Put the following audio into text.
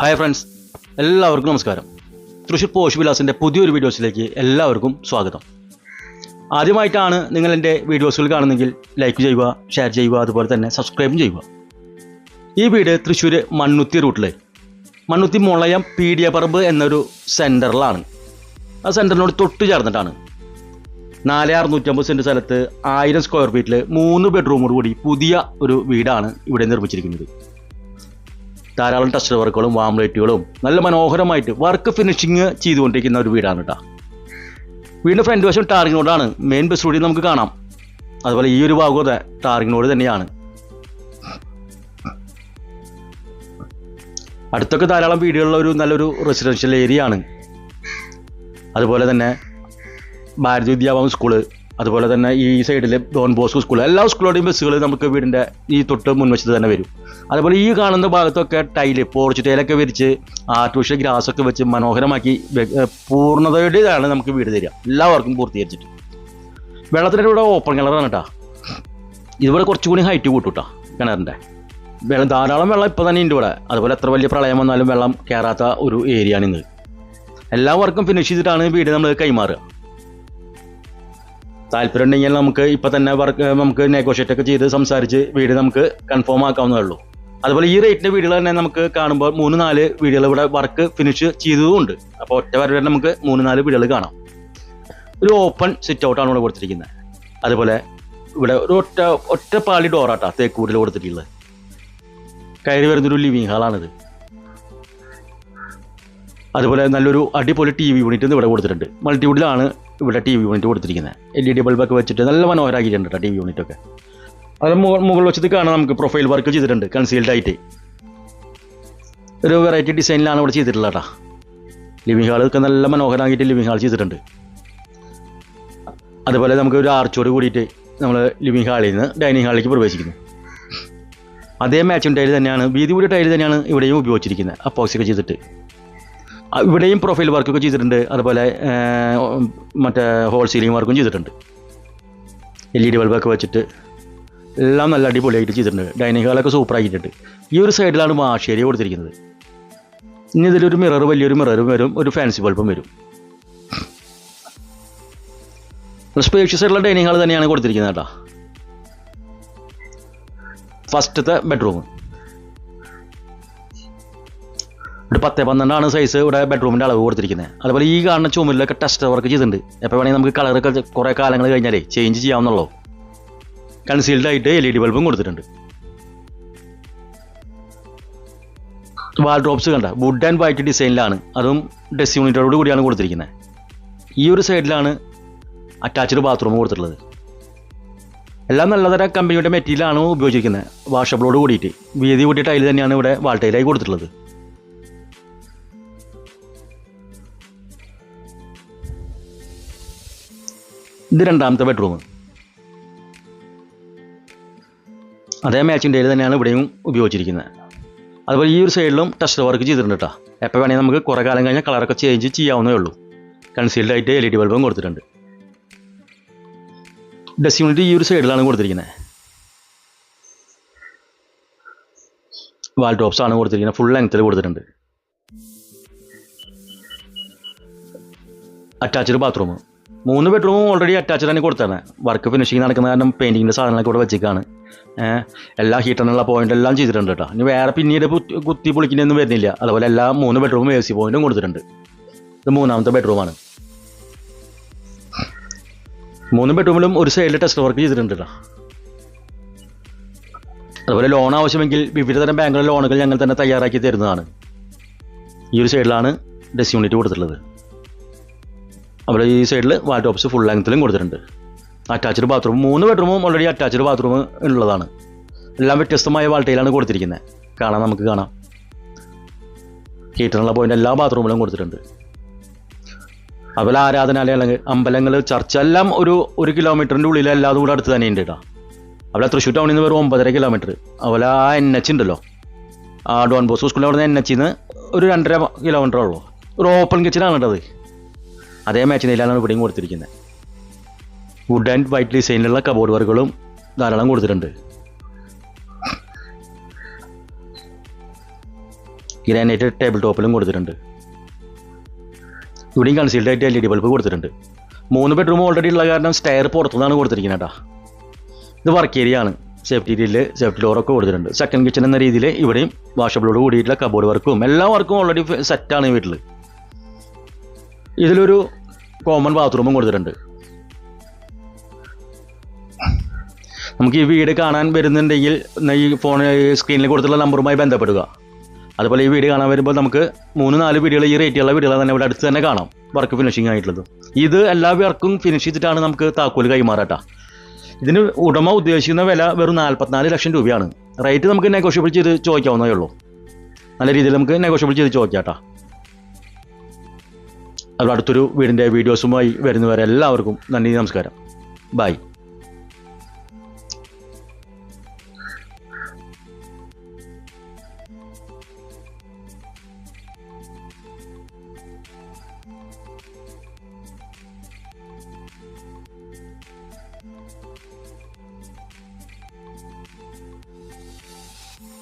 Hi friends എല്ലാവർക്കും നമസ്കാരം. Thrissur posh വിലാസിന്റെ പുതിയൊരു വീഡിയോസിലേക്ക് എല്ലാവർക്കും സ്വാഗതം. ആദ്യമായിട്ടാണ് നിങ്ങൾ എന്റെ വീഡിയോസുകൾ കാണുന്നെങ്കിൽ ലൈക്ക് ചെയ്യുക ഷെയർ ചെയ്യുക അതുപോലെ തന്നെ സബ്സ്ക്രൈബും ചെയ്യുക. ഈ വീട് തൃശ്ശൂർ മണ്ണുത്തി റൂട്ടിലെ മണ്ണുത്തി മുളയം പീഡിയപ്പറമ്പ് എന്നൊരു സെന്ററിലാണ് ആ സെന്ററിനോട് തൊട്ട് ചേർന്നിട്ടാണ്. നാല് അറുന്നൂറ്റമ്പത് സെന്റ് സ്ഥലത്ത് ആയിരം സ്ക്വയർ ഫീറ്റിൽ മൂന്ന് ബെഡ്റൂമോട് കൂടി പുതിയ ഒരു വീടാണ് ഇവിടെ നിർമ്മിച്ചിരിക്കുന്നത്. ധാരാളം ടച്ച് വർക്കുകളും വാംലേറ്റുകളും നല്ല മനോഹരമായിട്ട് വർക്ക് ഫിനിഷിങ് ചെയ്തുകൊണ്ടിരിക്കുന്ന ഒരു വീടാണ് കേട്ടോ വീടിന്റെ ഫ്രണ്ട് വശം ടാറിംഗ് റോഡാണ്. മെയിൻ ബസ് റോഡിൽ നമുക്ക് കാണാം. അതുപോലെ ഈ ഒരു ഭാഗവും അതെ ടാറിംഗ് റോഡ് തന്നെയാണ്. അടുത്തൊക്കെ ധാരാളം വീടുകളുള്ള ഒരു നല്ലൊരു റെസിഡൻഷ്യൽ ഏരിയ ആണ്. അതുപോലെ തന്നെ ഭാരതി വിദ്യാഭവൻ സ്കൂൾ അതുപോലെ തന്നെ ഈ സൈഡിൽ ഡോൺ ബോസ്കോ സ്കൂൾ എല്ലാ സ്കൂളുടെയും ബസ്സുകൾ നമുക്ക് വീടിന്റെ ഈ തൊട്ട് മുൻവശത്ത് തന്നെ വരും. അതുപോലെ ഈ കാണുന്ന ഭാഗത്തൊക്കെ ടൈൽ പോർച്ച് ടൈലൊക്കെ വിരിച്ച് ആർട്ടിഫിഷ്യൽ ഗ്രാസ് ഒക്കെ വെച്ച് മനോഹരമാക്കി പൂർണതയുടേതാണ് നമുക്ക് വീട് തരിക. എല്ലാവർക്കും പൂർത്തീകരിച്ചിട്ട്. വെള്ളത്തിന്റെ ഇവിടെ ഓപ്പൺ കിണറാണ് കേട്ടോ ഇതിവിടെ കുറച്ചുകൂടി ഹൈറ്റ് കൂട്ടും കേട്ടോ കിണറിന്റെ. വെള്ളം ധാരാളം വെള്ളം ഇപ്പോൾ തന്നെ ഉണ്ട് ഇവിടെ. അതുപോലെ എത്ര വലിയ പ്രളയം വന്നാലും വെള്ളം കയറാത്ത ഒരു ഏരിയ ആണ് ഇന്ന്. എല്ലാവർക്കും ഫിനിഷ് ചെയ്തിട്ടാണ് വീട് നമ്മൾ കൈമാറുക. താല്പര്യം ഉണ്ടെങ്കിൽ നമുക്ക് ഇപ്പം തന്നെ വർക്ക് നമുക്ക് നെഗോഷിയേറ്റ് ഒക്കെ ചെയ്ത് സംസാരിച്ച് വീട് നമുക്ക് കൺഫേം ആക്കാവുന്നതേ ഉള്ളൂ അതുപോലെ ഈ റേറ്റിന്റെ വീടുകൾ തന്നെ നമുക്ക് കാണുമ്പോൾ മൂന്ന് നാല് വീടുകൾ ഇവിടെ വർക്ക് ഫിനിഷ് ചെയ്തതുമുണ്ട്. അപ്പോൾ ഒറ്റ വരെ നമുക്ക് മൂന്ന് നാല് വീടുകൾ കാണാം. ഒരു ഓപ്പൺ സിറ്റ് ആണ് ഇവിടെ കൊടുത്തിരിക്കുന്നത്. അതുപോലെ ഇവിടെ ഒരു ഒറ്റ ഒറ്റ ഡോറാട്ടാ തേക്കൂടിൽ കൊടുത്തിട്ടുള്ളത്. കയറി വരുന്നൊരു ലിവിങ് ഹാളാണിത് അതുപോലെ നല്ലൊരു അടിപൊളി ടി വി യൂണിറ്റ് ഇവിടെ കൊടുത്തിട്ടുണ്ട്. മൾട്ടിവുഡിലാണ് ഇവിടെ ടി വി യൂണിറ്റ് കൊടുത്തിരിക്കുന്നത്. എൽ ഇ ഡി ബൾബൊക്കെ വെച്ചിട്ട് നല്ല മനോഹരമാക്കിയിട്ടുണ്ട് കേട്ടോ ടി വി യൂണിറ്റ് ഒക്കെ. അത് മുകളിൽ വെച്ചിട്ട് കാണാൻ നമുക്ക് പ്രൊഫൈൽ വർക്ക് ചെയ്തിട്ടുണ്ട് കൺസീൽഡ് ആയിട്ട്. ഒരു വെറൈറ്റി ഡിസൈനിലാണ് ഇവിടെ ചെയ്തിട്ടുള്ളത് കേട്ടോ ലിവിങ് ഹാൾ ഒക്കെ നല്ല മനോഹരമാക്കിയിട്ട് ലിവിങ് ഹാൾ ചെയ്തിട്ടുണ്ട്. അതുപോലെ നമുക്ക് ഒരു ആർച്ചോട് കൂടിയിട്ട് നമ്മൾ ലിവിങ് ഹാളിൽ നിന്ന് ഡൈനിങ് ഹാളിലേക്ക് പ്രവേശിക്കുന്നു. അതേ മാച്ചും ടൈൽ തന്നെയാണ് വീതി കൂടിയ ടൈൽ തന്നെയാണ് ഇവിടെയും ഉപയോഗിച്ചിരിക്കുന്നത് അപ്പോക്സൊക്കെ ചെയ്തിട്ട്. ഇവിടെയും പ്രൊഫൈൽ വർക്കൊക്കെ ചെയ്തിട്ടുണ്ട്. അതുപോലെ മറ്റേ ഹോൾ സീലിംഗ് വർക്കും ചെയ്തിട്ടുണ്ട്. എൽ ഇ ഡി ബൾബൊക്കെ വെച്ചിട്ട് എല്ലാം നല്ല അടിപൊളിയായിട്ട് ചെയ്തിട്ടുണ്ട്. ഡൈനിങ് ഹാളൊക്കെ സൂപ്പർ ആക്കിയിട്ടുണ്ട്. ഈ ഒരു സൈഡിലാണ് വാഷേരി കൊടുത്തിരിക്കുന്നത്. ഇനി ഇതിലൊരു മിറർ വലിയൊരു മിററും വരും. ഒരു ഫാൻസി ബൾബും വരും. സ്പേഷ്യസ് ആയിട്ടുള്ള ഡൈനിങ് ഹാൾ തന്നെയാണ് കൊടുത്തിരിക്കുന്നത് കേട്ടോ. ഫസ്റ്റത്തെ ബെഡ്റൂം ഒരു പത്ത് പന്ത്രണ്ടാണ് സൈസ് ഇവിടെ ബെഡ്റൂമിന്റെ അളവ് കൊടുത്തിരിക്കുന്നത് അതുപോലെ ഈ കാണുന്ന ചുമലിലൊക്കെ ടെസ്റ്റ് വർക്ക് ചെയ്തിട്ടുണ്ട്. എപ്പോൾ വേണമെങ്കിൽ നമുക്ക് കളറൊക്കെ കുറേ കാലങ്ങൾ കഴിഞ്ഞാലേ ചേഞ്ച് ചെയ്യാവുന്നുള്ളൂ. കൺസീൽഡ് ആയിട്ട് എൽ ഇ ഡി ബൾബും കൊടുത്തിട്ടുണ്ട്. വാൾ ഡ്രോപ്സ് കണ്ട വുഡ് ആൻഡ് വൈറ്റ് ഡിസൈനിലാണ് അതും ഡ്രസ് യൂണിറ്റോട് കൂടിയാണ് കൊടുത്തിരിക്കുന്നത് ഈ ഒരു സൈഡിലാണ് അറ്റാച്ച്ഡ് ബാത്റൂം കൊടുത്തിട്ടുള്ളത്. എല്ലാം നല്ലതര കമ്പനിയുടെ മെറ്റീരിയലാണ് ഉപയോഗിച്ചിരിക്കുന്നത് വാഷബിളോട് കൂടിയിട്ട്. വീതി കൂട്ടിയ ടൈൽ തന്നെയാണ് ഇവിടെ വാൾ ടൈലായി കൊടുത്തിട്ടുള്ളത്. ഇത് രണ്ടാമത്തെ ബെഡ്റൂം അതേ മാച്ചിന്റെ തന്നെയാണ് ഇവിടെയും ഉപയോഗിച്ചിരിക്കുന്നത്. അതുപോലെ ഈ ഒരു സൈഡിലും ടെസ്റ്റ് വർക്ക് ചെയ്തിട്ടുണ്ട് കേട്ടോ എപ്പോൾ വേണമെങ്കിൽ നമുക്ക് കുറേ കാലം കഴിഞ്ഞാൽ കളറൊക്കെ ചേഞ്ച് ചെയ്യാവുന്നേ ഉള്ളൂ. കൺസീൽഡ് ആയിട്ട് എൽ ഇ ഡി ബൾബും കൊടുത്തിട്ടുണ്ട്. ഡസ് യൂണിറ്റ് ഈ ഒരു സൈഡിലാണ് കൊടുത്തിരിക്കുന്നത്. വാൾ ടോപ്സ് ആണ് കൊടുത്തിരിക്കുന്നത്. ഫുൾ ലെങ്ത്തിൽ കൊടുത്തിട്ടുണ്ട്. അറ്റാച്ച്ഡ് ബാത്റൂം മൂന്ന് ബെഡ്റൂമും ഓൾറെഡി അറ്റാച്ച്ഡ് തന്നെ കൊടുത്താണ് വർക്ക് ഫിനിഷിങ് നടക്കുന്ന കാരണം പെയിന്റിങ്ങിന്റെ സാധനങ്ങളൊക്കെ ഇവിടെ വെച്ചേക്കാണ്. എല്ലാ ഹീറ്ററിനുള്ള പോയിന്റ് എല്ലാം ചെയ്തിട്ടുണ്ട് കേട്ടോ ഇനി വേറെ പിന്നീട് കുത്തി- പൊളിക്കുന്നൊന്നും വരുന്നില്ല. അതുപോലെ എല്ലാ മൂന്ന് ബെഡ്റൂമും എ സി പോയിന്റും കൊടുത്തിട്ടുണ്ട്. ഇത് മൂന്നാമത്തെ ബെഡ്റൂമാണ് മൂന്ന് ബെഡ്റൂമിലും ഒരു സൈഡിൽ ടെസ്റ്റ് വർക്ക് ചെയ്തിട്ടുണ്ട് കേട്ടോ അതുപോലെ ലോൺ ആവശ്യമെങ്കിൽ വിവിധ തരം ബാങ്കുകളിലെ ലോണുകൾ ഞങ്ങൾ തന്നെ തയ്യാറാക്കി തരുന്നതാണ്. ഈ ഒരു സൈഡിലാണ് ഡെസ് യൂണിറ്റ് കൊടുത്തിട്ടുള്ളത്. അവിടെ ഈ സൈഡിൽ വാൾ ടോപ്സ് ഫുൾ ലെങ്ത്തിലും കൊടുത്തിട്ടുണ്ട്. അറ്റാച്ച്ഡ് ബാത്റൂം മൂന്ന് ബെഡ്റൂമും ഓൾറെഡി അറ്റാച്ച്ഡ് ബാത്റൂം ഉള്ളതാണ്. എല്ലാം വ്യത്യസ്തമായ വാൾട്ടയിലാണ് കൊടുത്തിരിക്കുന്നത് കാണാം നമുക്ക് കാണാം. ഹീറ്ററിനുള്ള പോയിന്റ് എല്ലാ ബാത്റൂമിലും കൊടുത്തിട്ടുണ്ട്. അതുപോലെ ആരാധനാലയം അല്ലെങ്കിൽ അമ്പലങ്ങൾ ചർച്ച എല്ലാം ഒരു ഒരു കിലോമീറ്ററിന്റെ ഉള്ളിൽ എല്ലാതും കൂടെ അടുത്ത് തന്നെ ഉണ്ട് കേട്ടോ അവിടെ തൃശ്ശൂർ ടൗണിൽ നിന്ന് വെറും ഒമ്പതര കിലോമീറ്റർ അതുപോലെ ആ എൻ എച്ച് ഉണ്ടല്ലോ. ആ ഡോൺ ബോസ് സ്കൂളിൽ അവിടെ നിന്ന് എൻ എച്ചിൽ നിന്ന് ഒരു രണ്ടര കിലോമീറ്റർ ഉള്ളൂ. ഒരു ഓപ്പൺ കിച്ചനാണ് കേട്ടത് അതേ മാച്ച് നിലയിലാണ് ഇവിടെയും കൊടുത്തിരിക്കുന്നത് വുഡ് ആൻഡ് വൈറ്റ് ഡിസൈനിലുള്ള കബോർഡ് വർക്കുകളും ധാരാളം കൊടുത്തിട്ടുണ്ട്. ഗ്രാനൈറ്റ് ടേബിൾ ടോപ്പിലും കൊടുത്തിട്ടുണ്ട്. ഇവിടെയും കൺസീൽഡ് ആയിട്ട് എൽ ഇ ഡി ബൾബ് കൊടുത്തിട്ടുണ്ട്. മൂന്ന് ബെഡ്റൂം ഓൾറെഡി ഉള്ള കാരണം സ്റ്റെയർ പുറത്തുനിന്നാണ് കൊടുത്തിരിക്കുന്നത് കേട്ടോ ഇത് വർക്ക് ഏരിയ ആണ്. സേഫ്റ്റി ഡീൽ സേഫ്റ്റി ഡോറൊക്കെ കൊടുത്തിട്ടുണ്ട്. സെക്കൻഡ് കിച്ചൺ എന്ന രീതിയിൽ ഇവിടെയും വാഷബിളോട് കൂടിയിട്ടുള്ള കബോർഡ് വർക്കും എല്ലാ വർക്കും ഓൾറെഡി സെറ്റാണ് വീട്ടിൽ ഇതിലൊരു കോമൺ ബാത്റൂമും കൊടുത്തിട്ടുണ്ട്. നമുക്ക് ഈ വീട് കാണാൻ വരുന്നുണ്ടെങ്കിൽ ഈ ഫോൺ സ്ക്രീനിൽ കൊടുത്തുള്ള നമ്പറുമായി ബന്ധപ്പെടുക. അതുപോലെ ഈ വീട് കാണാൻ വരുമ്പോൾ നമുക്ക് മൂന്ന് നാല് വീടുകൾ ഈ റേറ്റുള്ള വീടുകൾ തന്നെ ഇവിടെ അടുത്ത് തന്നെ കാണാം. വർക്ക് ഫിനിഷിംഗ് ആയിട്ടുള്ളത്. ഇത് എല്ലാ വർക്കും ഫിനിഷ് ചെയ്തിട്ടാണ് നമുക്ക് താക്കോൽ കൈമാറാട്ടാ. ഇതിന് ഉടമ ഉദ്ദേശിക്കുന്ന വില വെറും നാൽപ്പത്തിനാല് ലക്ഷം രൂപയാണ്. റേറ്റ് നമുക്ക് നെഗോഷ്യബിൾ ചെയ്ത് ചോദിക്കാവുന്നതേ ഉള്ളൂ. നല്ല രീതിയിൽ നമുക്ക് നെഗോഷ്യബിൾ ചെയ്ത് ചോദിക്കാട്ടാ. അതുപോലെ അടുത്തൊരു വീടിന്റെ വീഡിയോസുമായി വരുന്നവരെല്ലാവർക്കും നന്ദി നമസ്കാരം. ബൈ.